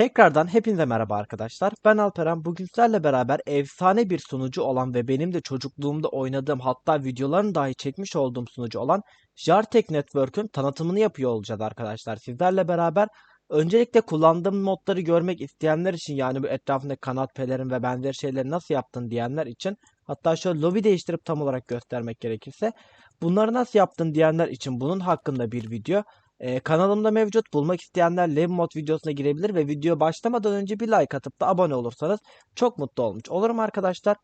Tekrardan hepinize merhaba arkadaşlar. Ben Alperen. Bugün sizlerle beraber efsane bir sunucu olan ve benim de çocukluğumda oynadığım hatta videolarını dahi çekmiş olduğum sunucu olan Jartek Network'ün tanıtımını yapıyor olacağız arkadaşlar. Sizlerle beraber öncelikle kullandığım modları görmek isteyenler için yani bu etrafında kanat pelerin ve benzeri şeyleri nasıl yaptın diyenler için hatta şöyle lobi değiştirip tam olarak göstermek gerekirse bunları nasıl yaptın diyenler için bunun hakkında bir video ee, kanalımda mevcut. Bulmak isteyenler Live Mod videosuna girebilir ve video başlamadan önce bir like atıp da abone olursanız çok mutlu olmuş olurum arkadaşlar.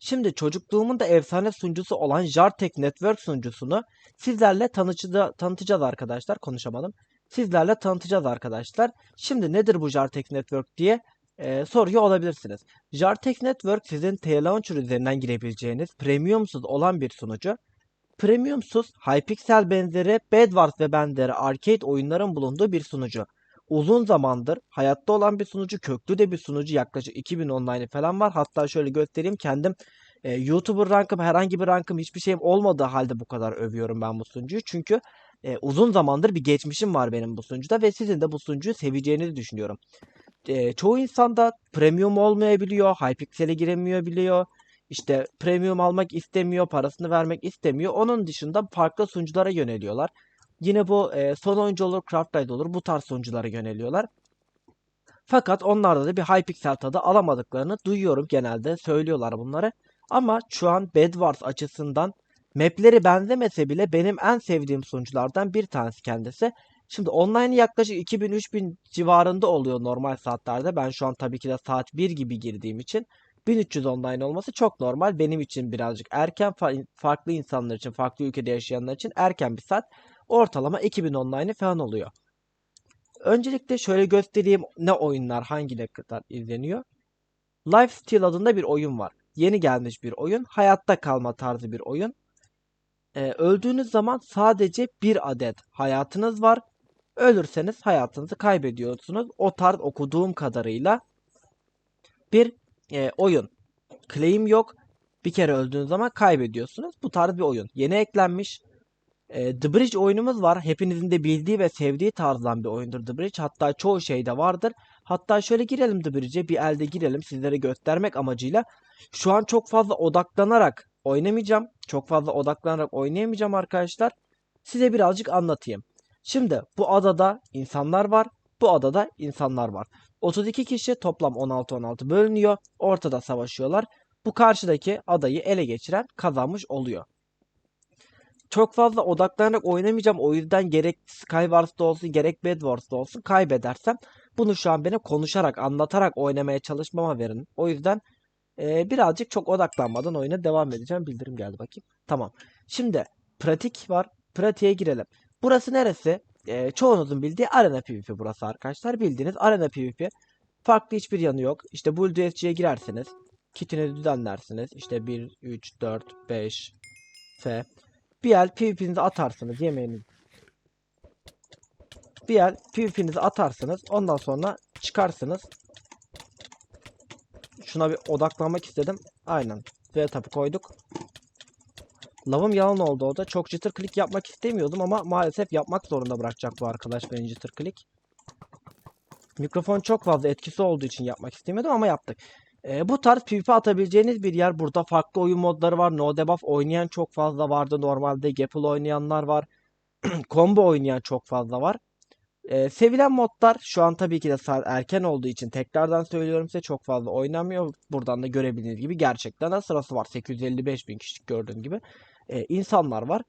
Şimdi çocukluğumun da efsane sunucusu olan Jartek Network sunucusunu sizlerle tanıtıcı, tanıtacağız arkadaşlar. Konuşamadım. Sizlerle tanıtacağız arkadaşlar. Şimdi nedir bu Jartek Network diye e, soruyor olabilirsiniz. Jartek Network sizin T-Launcher üzerinden girebileceğiniz premiumsuz olan bir sunucu. Premiumsuz, Hypixel benzeri, Bedwars ve benzeri arcade oyunların bulunduğu bir sunucu. Uzun zamandır hayatta olan bir sunucu, köklü de bir sunucu. Yaklaşık 2000 online falan var. Hatta şöyle göstereyim kendim e, YouTuber rankım, herhangi bir rankım hiçbir şeyim olmadığı halde bu kadar övüyorum ben bu sunucuyu. Çünkü e, uzun zamandır bir geçmişim var benim bu sunucuda ve sizin de bu sunucuyu seveceğinizi düşünüyorum. E, çoğu insanda premium olmayabiliyor, Hypixel'e giremiyor biliyor. İşte premium almak istemiyor, parasını vermek istemiyor. Onun dışında farklı sunuculara yöneliyorlar. Yine bu e, son oyuncu olur, Craftlight olur. Bu tarz sunuculara yöneliyorlar. Fakat onlarda da bir Hypixel tadı alamadıklarını duyuyorum genelde. Söylüyorlar bunları. Ama şu an Bedwars açısından mapleri benzemese bile benim en sevdiğim sunuculardan bir tanesi kendisi. Şimdi online yaklaşık 2000-3000 civarında oluyor normal saatlerde. Ben şu an tabii ki de saat 1 gibi girdiğim için 1300 online olması çok normal. Benim için birazcık erken, farklı insanlar için, farklı ülkede yaşayanlar için erken bir saat. Ortalama 2000 online falan oluyor. Öncelikle şöyle göstereyim ne oyunlar hangi kadar izleniyor. Lifesteal adında bir oyun var. Yeni gelmiş bir oyun. Hayatta kalma tarzı bir oyun. Ee, öldüğünüz zaman sadece bir adet hayatınız var. Ölürseniz hayatınızı kaybediyorsunuz. O tarz okuduğum kadarıyla bir e, oyun. Claim yok. Bir kere öldüğünüz zaman kaybediyorsunuz. Bu tarz bir oyun. Yeni eklenmiş. E, The Bridge oyunumuz var. Hepinizin de bildiği ve sevdiği tarzdan bir oyundur The Bridge. Hatta çoğu şeyde vardır. Hatta şöyle girelim The Bridge'e. Bir elde girelim sizlere göstermek amacıyla. Şu an çok fazla odaklanarak oynamayacağım. Çok fazla odaklanarak oynayamayacağım arkadaşlar. Size birazcık anlatayım. Şimdi bu adada insanlar var. Bu adada insanlar var. 32 kişi toplam 16-16 bölünüyor. Ortada savaşıyorlar. Bu karşıdaki adayı ele geçiren kazanmış oluyor. Çok fazla odaklanarak oynamayacağım. O yüzden gerek Skywars'da olsun gerek Bedwars'da olsun kaybedersem bunu şu an benim konuşarak anlatarak oynamaya çalışmama verin. O yüzden e, birazcık çok odaklanmadan oyuna devam edeceğim. Bildirim geldi bakayım. Tamam. Şimdi pratik var. Pratiğe girelim. Burası neresi? E, çoğunuzun bildiği arena PvP burası arkadaşlar. Bildiğiniz arena PvP. Farklı hiçbir yanı yok. İşte USG'ye girersiniz. Kitini düzenlersiniz. İşte 1, 3, 4, 5 F. Bir el PvP'nizi atarsınız yemeğiniz. Bir el PvP'nizi atarsınız. Ondan sonra çıkarsınız. Şuna bir odaklanmak istedim. Aynen. V tapu koyduk. Lavım yalan oldu o da. Çok çıtır klik yapmak istemiyordum ama maalesef yapmak zorunda bırakacak bu arkadaş beni çıtır klik. Mikrofon çok fazla etkisi olduğu için yapmak istemiyordum ama yaptık. E, bu tarz PvP atabileceğiniz bir yer. Burada farklı oyun modları var. No debuff oynayan çok fazla vardı. Normalde Gapple oynayanlar var. Combo oynayan çok fazla var. E, sevilen modlar şu an tabii ki de erken olduğu için tekrardan söylüyorum size çok fazla oynamıyor. Buradan da görebildiğiniz gibi gerçekten de sırası var. 855 bin kişi gördüğün gibi e, insanlar var.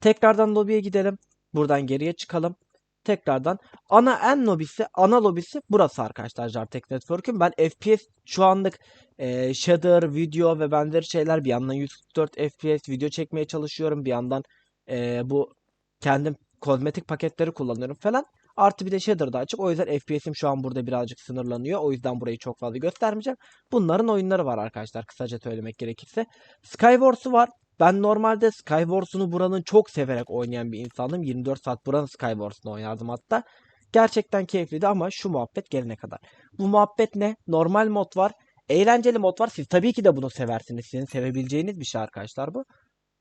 Tekrardan lobiye gidelim. Buradan geriye çıkalım. Tekrardan ana en lobisi, ana lobisi burası arkadaşlar Jartek Network'ün. Ben FPS şu anlık e, shader, video ve benzeri şeyler bir yandan 144 FPS video çekmeye çalışıyorum. Bir yandan e, bu kendim kozmetik paketleri kullanıyorum falan. Artı bir de shader da açık. O yüzden FPS'im şu an burada birazcık sınırlanıyor. O yüzden burayı çok fazla göstermeyeceğim. Bunların oyunları var arkadaşlar kısaca söylemek gerekirse. Skywars'u var. Ben normalde Skywars'unu buranın çok severek oynayan bir insanım. 24 saat buranın Skywars'unu oynardım hatta. Gerçekten keyifliydi ama şu muhabbet gelene kadar. Bu muhabbet ne? Normal mod var. Eğlenceli mod var. Siz tabii ki de bunu seversiniz. Sizin sevebileceğiniz bir şey arkadaşlar bu.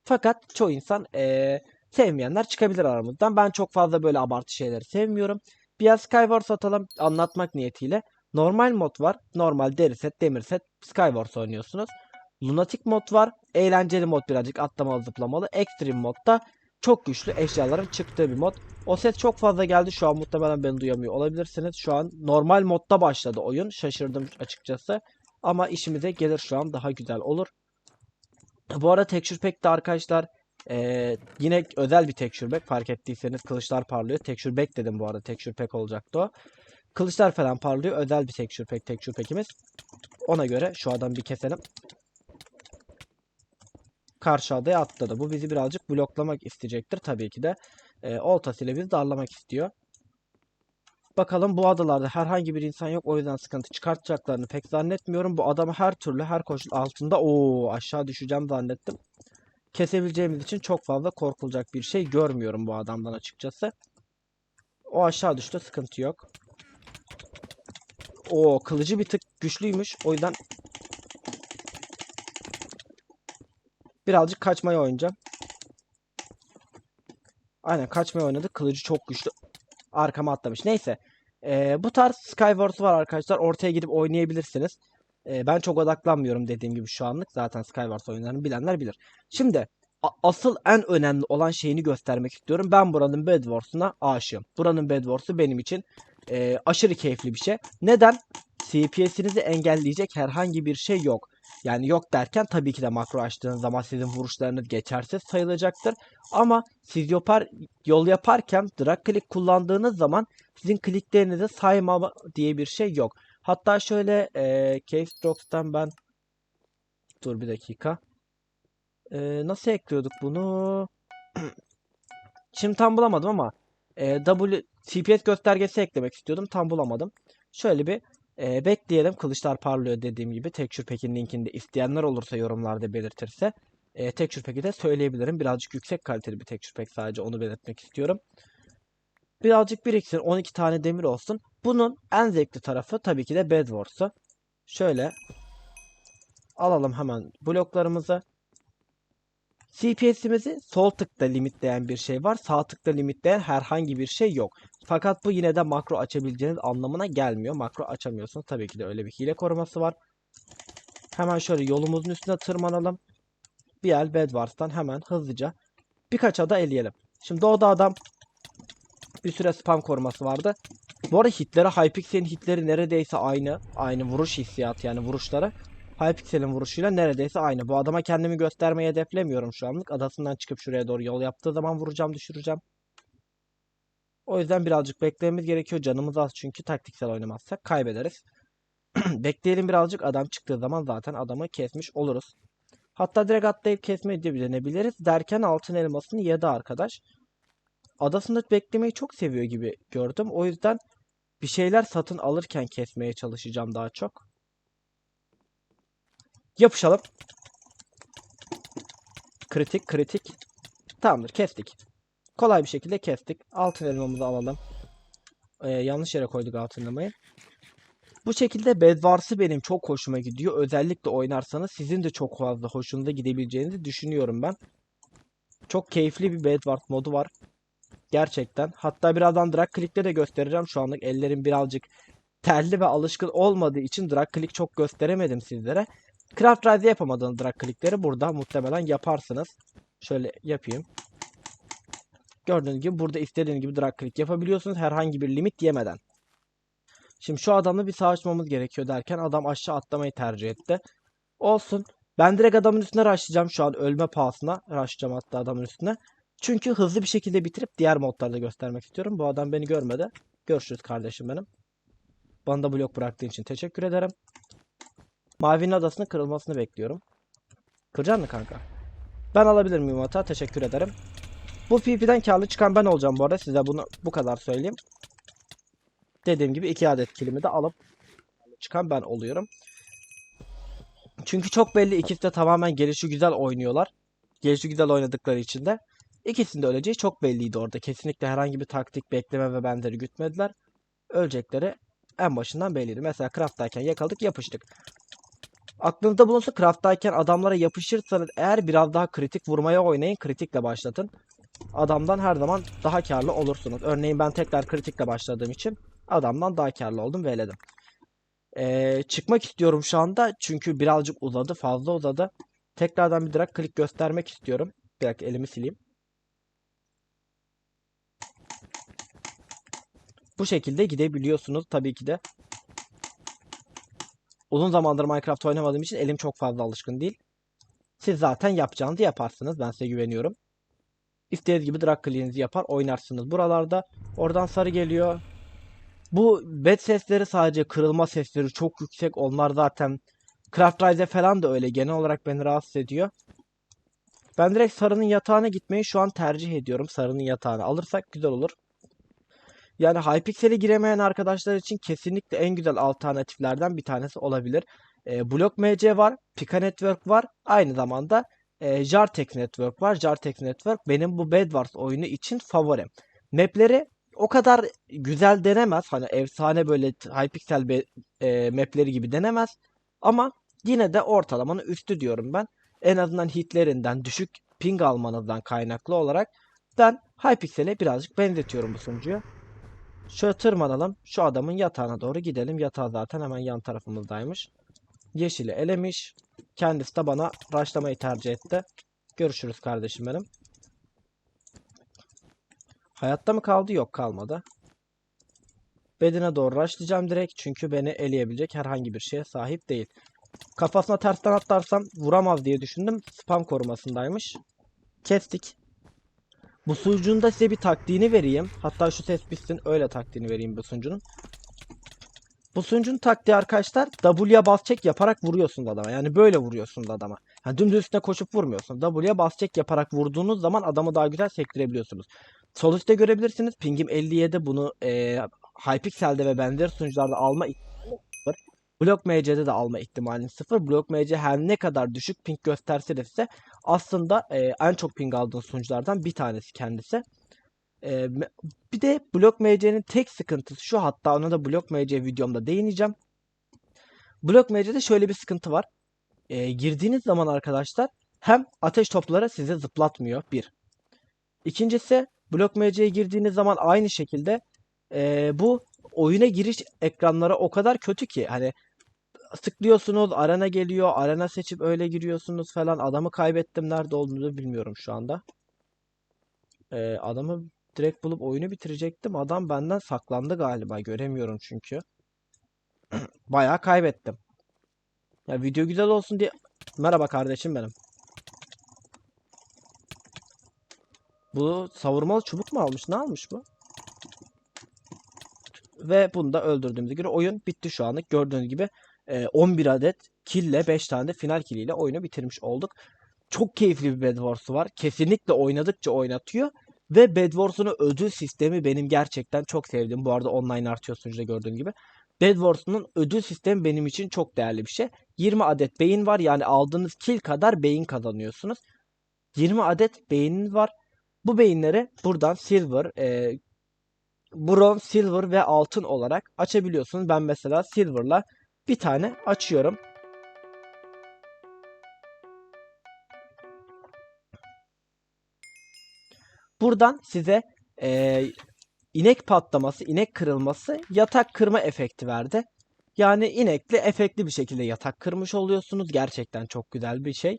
Fakat çoğu insan ee, sevmeyenler çıkabilir aramızdan. Ben çok fazla böyle abartı şeyleri sevmiyorum. Bir Skywars atalım anlatmak niyetiyle. Normal mod var. Normal deri set, demir set, Skywars oynuyorsunuz. Lunatic mod var. Eğlenceli mod birazcık atlamalı zıplamalı. Extreme modda çok güçlü eşyaların çıktığı bir mod. O ses çok fazla geldi. Şu an muhtemelen beni duyamıyor olabilirsiniz. Şu an normal modda başladı oyun. Şaşırdım açıkçası. Ama işimize gelir şu an daha güzel olur. Bu arada Texture Pack'te arkadaşlar ee, yine özel bir Texture Pack. Fark ettiyseniz kılıçlar parlıyor. Texture Pack dedim bu arada. Texture Pack olacaktı o. Kılıçlar falan parlıyor. Özel bir Texture Pack. Texture Pack'imiz. Ona göre şu adam bir keselim. Karşı adaya atladı. Bu bizi birazcık bloklamak isteyecektir tabii ki de. E, oltasıyla bizi darlamak istiyor. Bakalım bu adalarda herhangi bir insan yok. O yüzden sıkıntı çıkartacaklarını pek zannetmiyorum. Bu adamı her türlü her koşul altında o aşağı düşeceğim zannettim. Kesebileceğimiz için çok fazla korkulacak bir şey görmüyorum bu adamdan açıkçası. O aşağı düştü sıkıntı yok. O kılıcı bir tık güçlüymüş. O yüzden birazcık kaçmayı oynayacağım. Aynen kaçmayı oynadık. Kılıcı çok güçlü. Arkama atlamış. Neyse. Ee, bu tarz Skywars var arkadaşlar. Ortaya gidip oynayabilirsiniz. Ee, ben çok odaklanmıyorum dediğim gibi şu anlık. Zaten Skywars oyunlarını bilenler bilir. Şimdi asıl en önemli olan şeyini göstermek istiyorum. Ben buranın Bed Wars'una aşığım. Buranın Bed Wars'u benim için e, aşırı keyifli bir şey. Neden? CPS'inizi engelleyecek herhangi bir şey yok. Yani yok derken tabii ki de makro açtığınız zaman sizin vuruşlarınız geçersiz sayılacaktır. Ama siz yapar, yol yaparken drag click kullandığınız zaman sizin kliklerinizi sayma diye bir şey yok. Hatta şöyle e, Keystrokes'tan ben dur bir dakika. E, nasıl ekliyorduk bunu? Şimdi tam bulamadım ama e, W CPS göstergesi eklemek istiyordum. Tam bulamadım. Şöyle bir e, bekleyelim. Kılıçlar parlıyor dediğim gibi. Texture Pack'in linkini de isteyenler olursa yorumlarda belirtirse e, Texture Pack'i de söyleyebilirim. Birazcık yüksek kaliteli bir Texture Pack sadece onu belirtmek istiyorum. Birazcık biriksin. 12 tane demir olsun. Bunun en zevkli tarafı tabii ki de Bed Wars'u. Şöyle alalım hemen bloklarımızı. CPS'imizi sol tıkta limitleyen bir şey var. Sağ tıkta limitleyen herhangi bir şey yok. Fakat bu yine de makro açabileceğiniz anlamına gelmiyor. Makro açamıyorsunuz. Tabii ki de öyle bir hile koruması var. Hemen şöyle yolumuzun üstüne tırmanalım. Bir el Bedwars'tan hemen hızlıca birkaç ada eleyelim. Şimdi o da adam bir süre spam koruması vardı. Bu arada hitleri Hypixel'in hitleri neredeyse aynı. Aynı vuruş hissiyatı yani vuruşları. Hypixel'in vuruşuyla neredeyse aynı. Bu adama kendimi göstermeyi hedeflemiyorum şu anlık. Adasından çıkıp şuraya doğru yol yaptığı zaman vuracağım düşüreceğim. O yüzden birazcık beklememiz gerekiyor. Canımız az çünkü taktiksel oynamazsak kaybederiz. Bekleyelim birazcık adam çıktığı zaman zaten adamı kesmiş oluruz. Hatta direkt atlayıp kesmeyi de denebiliriz. Derken altın elmasını yedi arkadaş. Adasında beklemeyi çok seviyor gibi gördüm. O yüzden bir şeyler satın alırken kesmeye çalışacağım daha çok. Yapışalım. Kritik kritik. Tamamdır kestik. Kolay bir şekilde kestik. Altın elmamızı alalım. Ee, yanlış yere koyduk altın elmayı. Bu şekilde Bedwars'ı benim çok hoşuma gidiyor. Özellikle oynarsanız sizin de çok fazla hoşunuza gidebileceğinizi düşünüyorum ben. Çok keyifli bir Bedwars modu var. Gerçekten. Hatta birazdan drag click'te de göstereceğim. Şu anlık ellerim birazcık terli ve alışkın olmadığı için drag click çok gösteremedim sizlere. Craft Rise yapamadığınız drag click'leri burada muhtemelen yaparsınız. Şöyle yapayım. Gördüğünüz gibi burada istediğiniz gibi drag click yapabiliyorsunuz herhangi bir limit yemeden. Şimdi şu adamla bir savaşmamız gerekiyor derken adam aşağı atlamayı tercih etti. Olsun. Ben direkt adamın üstüne rushlayacağım şu an ölme pahasına. Rushlayacağım hatta adamın üstüne. Çünkü hızlı bir şekilde bitirip diğer modlarda göstermek istiyorum. Bu adam beni görmedi. Görüşürüz kardeşim benim. Bana da blok bıraktığın için teşekkür ederim. Mavinin adasının kırılmasını bekliyorum. Kıracaksın mı kanka? Ben alabilir miyim hata? Teşekkür ederim. Bu PvP'den karlı çıkan ben olacağım bu arada. Size bunu bu kadar söyleyeyim. Dediğim gibi iki adet kilimi de alıp çıkan ben oluyorum. Çünkü çok belli ikisi de tamamen gelişi güzel oynuyorlar. Gelişi güzel oynadıkları için de ikisinin de öleceği çok belliydi orada. Kesinlikle herhangi bir taktik bekleme ve benzeri gütmediler. Ölecekleri en başından belliydi. Mesela craft'tayken yakaladık yapıştık. Aklınızda bulunsun craft'tayken adamlara yapışırsanız eğer biraz daha kritik vurmaya oynayın. Kritikle başlatın. adamdan her zaman daha karlı olursunuz. Örneğin ben tekrar kritikle başladığım için adamdan daha karlı oldum ve eledim. Ee, çıkmak istiyorum şu anda çünkü birazcık uzadı fazla uzadı. Tekrardan bir drag klik göstermek istiyorum. Bir dakika elimi sileyim. Bu şekilde gidebiliyorsunuz tabii ki de. Uzun zamandır Minecraft oynamadığım için elim çok fazla alışkın değil. Siz zaten yapacağınızı yaparsınız. Ben size güveniyorum. İstediğiniz gibi drag clean'inizi yapar oynarsınız. Buralarda oradan sarı geliyor. Bu bed sesleri sadece kırılma sesleri çok yüksek. Onlar zaten Craft Rise falan da öyle. Genel olarak beni rahatsız ediyor. Ben direkt sarının yatağına gitmeyi şu an tercih ediyorum. Sarının yatağını alırsak güzel olur. Yani Hypixel'e giremeyen arkadaşlar için kesinlikle en güzel alternatiflerden bir tanesi olabilir. E, Block MC var, Pika Network var. Aynı zamanda e, Jartex Network var. Jartex Network benim bu Bedwars oyunu için favorim. Mapleri o kadar güzel denemez. Hani efsane böyle Hypixel be, e, mapleri gibi denemez. Ama yine de ortalamanın üstü diyorum ben. En azından hitlerinden düşük ping almanızdan kaynaklı olarak ben Hypixel'e birazcık benzetiyorum bu sunucuyu. Şöyle tırmanalım. Şu adamın yatağına doğru gidelim. Yatağı zaten hemen yan tarafımızdaymış. Yeşili elemiş. Kendisi de bana rushlamayı tercih etti. Görüşürüz kardeşim benim. Hayatta mı kaldı? Yok kalmadı. Bedine doğru rushlayacağım direkt. Çünkü beni eleyebilecek herhangi bir şeye sahip değil. Kafasına tersten atlarsam vuramaz diye düşündüm. Spam korumasındaymış. Kestik. Bu sunucunun da size bir taktiğini vereyim. Hatta şu ses bitsin öyle taktiğini vereyim bu sunucunun. Bu sunucunun taktiği arkadaşlar W'ye bas çek yaparak vuruyorsun adama. Yani böyle vuruyorsun adama. Yani dümdüz üstüne koşup vurmuyorsun. W'ye bas çek yaparak vurduğunuz zaman adamı daha güzel sektirebiliyorsunuz. Sol üstte görebilirsiniz. Pingim 57 bunu e, Hypixel'de ve benzer sunucularda alma ihtimali sıfır. Block MC'de de alma ihtimali sıfır. Block MC her ne kadar düşük ping gösterse de size aslında e, en çok ping aldığın sunuculardan bir tanesi kendisi. E, bir de Block MC'nin tek sıkıntısı şu hatta ona da Block MC videomda değineceğim. Block MC'de şöyle bir sıkıntı var. E, girdiğiniz zaman arkadaşlar hem ateş topları sizi zıplatmıyor bir. İkincisi Block MC'ye girdiğiniz zaman aynı şekilde e, bu oyuna giriş ekranları o kadar kötü ki hani tıklıyorsunuz arena geliyor arena seçip öyle giriyorsunuz falan adamı kaybettim nerede olduğunu bilmiyorum şu anda. Ee, adamı direkt bulup oyunu bitirecektim adam benden saklandı galiba göremiyorum çünkü. Bayağı kaybettim. Ya video güzel olsun diye merhaba kardeşim benim. Bu savurmalı çubuk mu almış ne almış bu? Ve bunu da öldürdüğümüze göre oyun bitti şu anlık. Gördüğünüz gibi 11 adet kille 5 tane de final killiyle oyunu bitirmiş olduk. Çok keyifli bir Bed Wars'u var. Kesinlikle oynadıkça oynatıyor. Ve Bed ödül sistemi benim gerçekten çok sevdim. Bu arada online artıyor sunucuda gördüğün gibi. Bed ödül sistemi benim için çok değerli bir şey. 20 adet beyin var. Yani aldığınız kill kadar beyin kazanıyorsunuz. 20 adet beyniniz var. Bu beyinleri buradan silver, e, bronz, silver ve altın olarak açabiliyorsunuz. Ben mesela silver'la bir tane açıyorum. Buradan size e, inek patlaması, inek kırılması, yatak kırma efekti verdi. Yani inekli efektli bir şekilde yatak kırmış oluyorsunuz. Gerçekten çok güzel bir şey.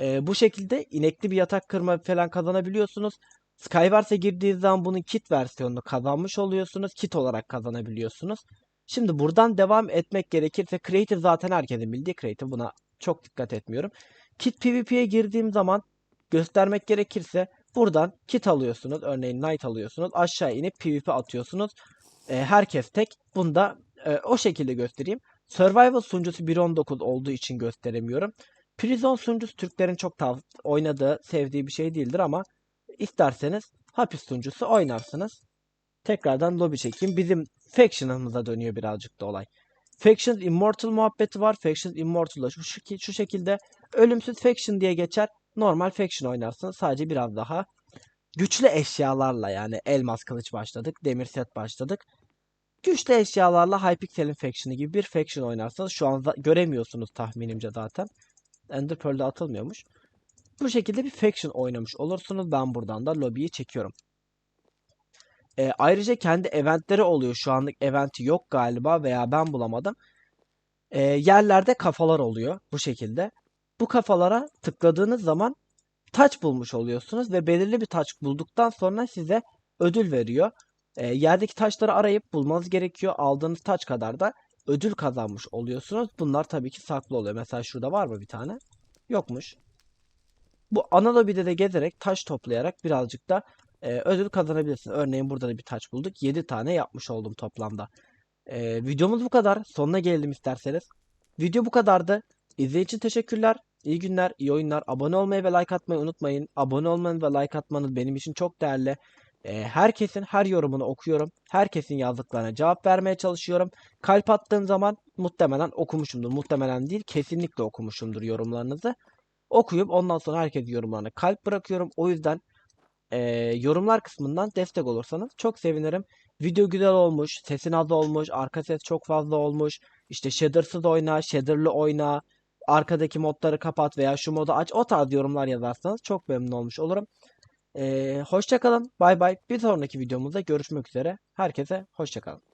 E, bu şekilde inekli bir yatak kırma falan kazanabiliyorsunuz. Skywars'a girdiğiniz zaman bunun kit versiyonunu kazanmış oluyorsunuz. Kit olarak kazanabiliyorsunuz. Şimdi buradan devam etmek gerekirse Creative zaten herkesin bildiği Creative. Buna çok dikkat etmiyorum. Kit PvP'ye girdiğim zaman göstermek gerekirse buradan kit alıyorsunuz. Örneğin Knight alıyorsunuz. Aşağı inip PvP atıyorsunuz. E, herkes tek. Bunu da e, o şekilde göstereyim. Survival sunucusu 1.19 olduğu için gösteremiyorum. Prison sunucusu Türklerin çok oynadığı, sevdiği bir şey değildir ama isterseniz hapis sunucusu oynarsınız. Tekrardan lobby çekeyim. Bizim Faction'ımıza dönüyor birazcık da olay. Factions Immortal muhabbeti var. Factions Immortal'da şu, şu, şu şekilde ölümsüz Faction diye geçer. Normal Faction oynarsınız. Sadece biraz daha güçlü eşyalarla yani elmas kılıç başladık. Demir set başladık. Güçlü eşyalarla Hypixel'in Faction'ı gibi bir Faction oynarsanız şu an göremiyorsunuz tahminimce zaten. Ender atılmıyormuş. Bu şekilde bir faction oynamış olursunuz. Ben buradan da lobiyi çekiyorum. E, ayrıca kendi eventleri oluyor. Şu anlık eventi yok galiba veya ben bulamadım. E, yerlerde kafalar oluyor bu şekilde. Bu kafalara tıkladığınız zaman taç bulmuş oluyorsunuz ve belirli bir taç bulduktan sonra size ödül veriyor. E, yerdeki taşları arayıp bulmanız gerekiyor. Aldığınız taç kadar da ödül kazanmış oluyorsunuz. Bunlar tabii ki saklı oluyor. Mesela şurada var mı bir tane? Yokmuş. Bu ana de gezerek taş toplayarak birazcık da e, ödül kazanabilirsiniz. Örneğin burada da bir taç bulduk. 7 tane yapmış oldum toplamda. E, videomuz bu kadar. Sonuna gelelim isterseniz. Video bu kadardı. İzlediğiniz için teşekkürler. İyi günler, iyi oyunlar. Abone olmayı ve like atmayı unutmayın. Abone olmanız ve like atmanız benim için çok değerli. E, herkesin her yorumunu okuyorum. Herkesin yazdıklarına cevap vermeye çalışıyorum. Kalp attığım zaman muhtemelen okumuşumdur. Muhtemelen değil, kesinlikle okumuşumdur yorumlarınızı. Okuyup ondan sonra herkes yorumlarına kalp bırakıyorum. O yüzden e, yorumlar kısmından destek olursanız çok sevinirim. Video güzel olmuş, sesin az olmuş, arka ses çok fazla olmuş. İşte shadersız oyna, shaderlı oyna, arkadaki modları kapat veya şu modu aç. O tarz yorumlar yazarsanız çok memnun olmuş olurum. E, hoşça kalın, bay bay. Bir sonraki videomuzda görüşmek üzere. Herkese hoşça kalın.